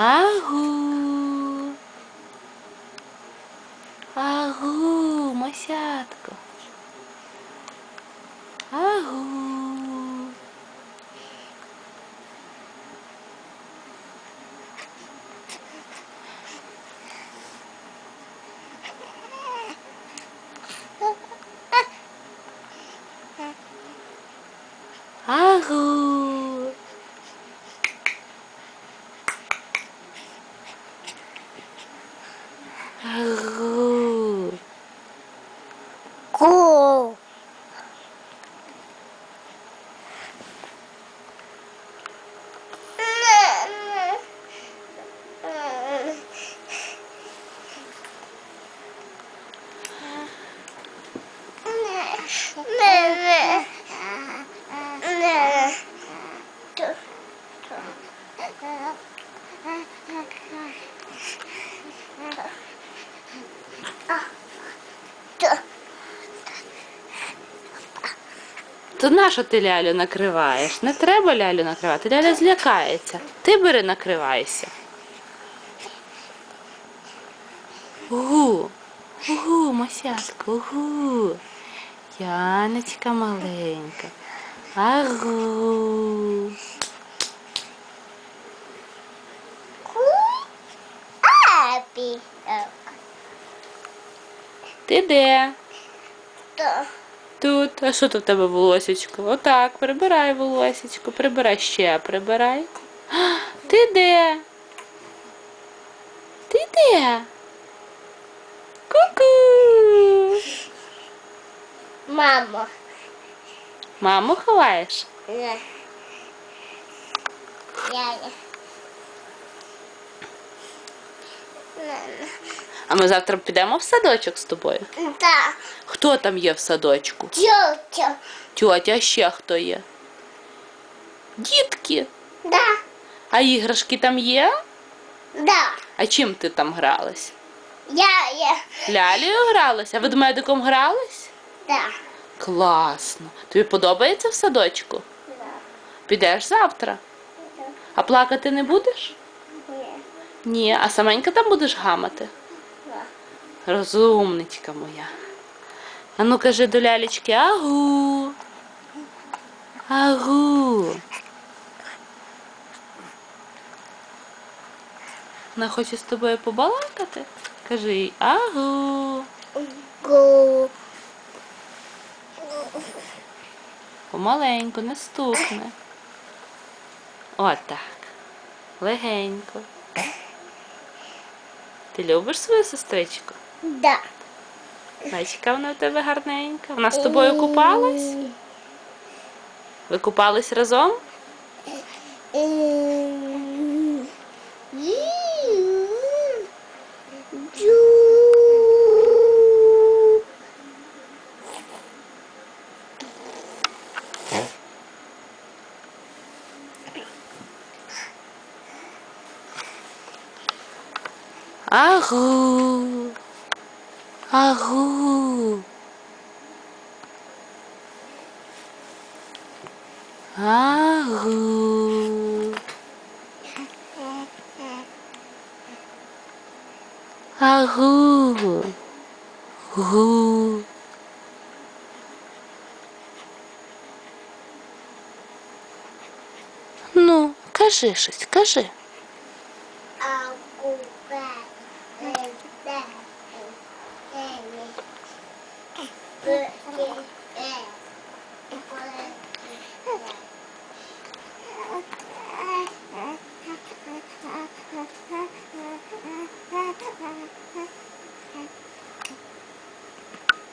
Агу. Агу, масятко. Oh. То на що ти лялю накриваєш? Не треба лялю накривати. Ляля злякається. Ти бери накривайся. Угу. Угу, масятко, угу. Яночка маленька. Агу. Ти де? То. Тут. А що тут в тебе волосечко? Отак, прибирай волосечко, прибирай ще, прибирай. Ти де? Ти де? Ку-ку. Мамо. Маму ховаєш? Не. Яя. А ми завтра підемо в садочок з тобою. Да. Хто там є в садочку? Тьотя. Тьотя, ще хто є? Дітки. Да. А іграшки там є? Да. А чим ти там гралась? Я є. Лялею гралась? А ведмедиком гралась? Да. Класно. Тобі подобається в садочку? Да. Підеш завтра? А плакати не будеш? Ні. Ні. А саменька там будеш гамати? Да. Розумничка моя. А ну кажи до лялечки агу. Агу. Вона хоче з тобою побалакати? Кажи їй агу. Гу. Помаленьку, не стукне. Отак. Легенько. Ти любиш свою сестричку? Да. Бачиш, вона в тебе гарненька. Вона з тобою купалась? Ви купались разом? Агу. Агу. Агу. Агу. Гу. Ну, кажи щось, кажи. Агу.